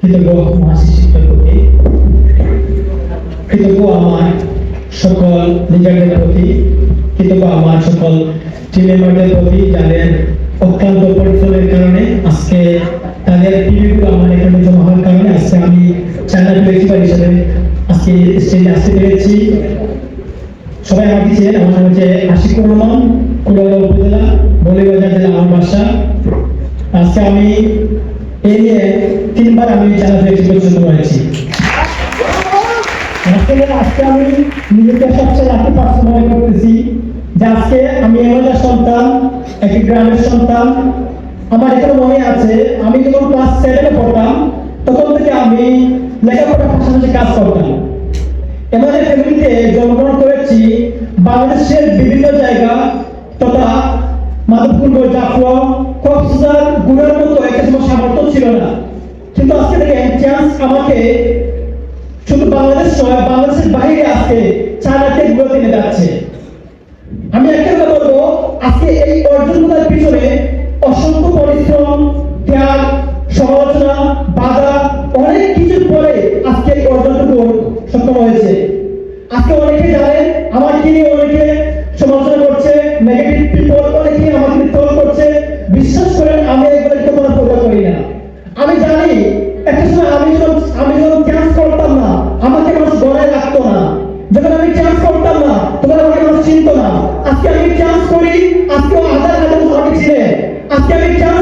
কৃতজ্ঞ শিক্ষার প্রতি কৃতজ্ঞ আমার সকল লিডারদের প্রতি, কৃতজ্ঞ আমার সকল টিম মেম্বারদের প্রতি যাদের অক্লান্ত পরিশ্রমের কারণে আজকে তাদের টিভিগুলো আমার এখানে জমা হওয়ার কারণে আজকে আমি চ্যানেল প্রিন্সিপাল হিসেবে আজকে স্টেজে আসতে পেরেছি। সবাই আমার দিচ্ছেন আমার নাম হচ্ছে আশিকুর রহমান কুড়ালা উপজেলা বলিবাজার জেলা আমার বাসা আজকে আমি তিনবার আমি চ্যানেল পরিচালনা করেছি আসলে আজকে আমি নিজেকে সবচেয়ে লাকি পার্সন মনে করতেছি যে আজকে আমি এমএলএর সন্তান, একটি গ্রামের সন্তান। আমার এখানে মনে আছে, আমি যখন ক্লাস সেভেনে পড়তাম, তখন থেকে আমি লেখাপড়ার পাশাপাশি কাজ করতাম। এমএলএ ফ্যামিলিতে জন্মগ্রহণ করেছি বাংলাদেশের বিভিন্ন জায়গা তথা মাধবপুর, জাফর, কক্সবাজার গুড়ার মতো একটা সময় সামর্থ্য ছিল না। কিন্তু আজকে দেখেন চান্স আমাকে শুধু বাংলাদেশ নয়, বাংলাদেশের বাইরে আজকে চায়নাতে ঘুরে নিয়ে যাচ্ছে। আমি একটা কথা বলব, আজকে এই অর্জনগুলোর পিছনে অসংখ্য পরিশ্রম ত্যাগ সমালোচনা, বাধা, অনেক কিছুর পরে আজকে এই অর্জনটুকু সক্ষম হয়েছে। আজকে অনেকে জানেন আমাকে নিয়ে অনেকে সমালোচনা করছে নেগেটিভ পিপল অনেকে আমাকে ট্রোল করছে। বিশ্বাস করেন, আমি এগুলো যখন আমি চান্স করতাম না, তোমার আমাকে মানুষ চিনত না। আজকে আমি চান্স করি আজকে হাজার হাজার মানুষ আমাকে চিনে। আজকে আমি চান্স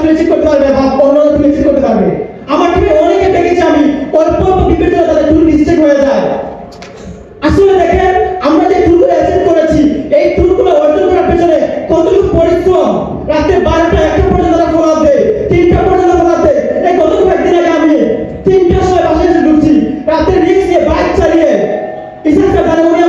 আসলে ঠিক করতে পারবে বা অন্যরা টিমে করতে পারবে। আমার টিমে অনেকে দেখেছি আমি, অল্প অল্প বিপরীত তাদের টুল মিস্টেক হয়ে যায়। আসলে দেখেন, আমরা যে টুলগুলো অ্যাচিভ করেছি, এই টুলগুলো অর্জন করার পেছনে কতটুকু পরিশ্রম? রাতে বারোটা, একটা পর্যন্ত তারা ফোলা দেয়, তিনটা পর্যন্ত ফোলা দেয়। এই গত কয়েকদিন আগে আমি তিনটার সময় বাসায় এসে ঢুকছি। রাতে রিক্স নিয়ে বাইক চালিয়ে ইসাকটা তারা মানে উনি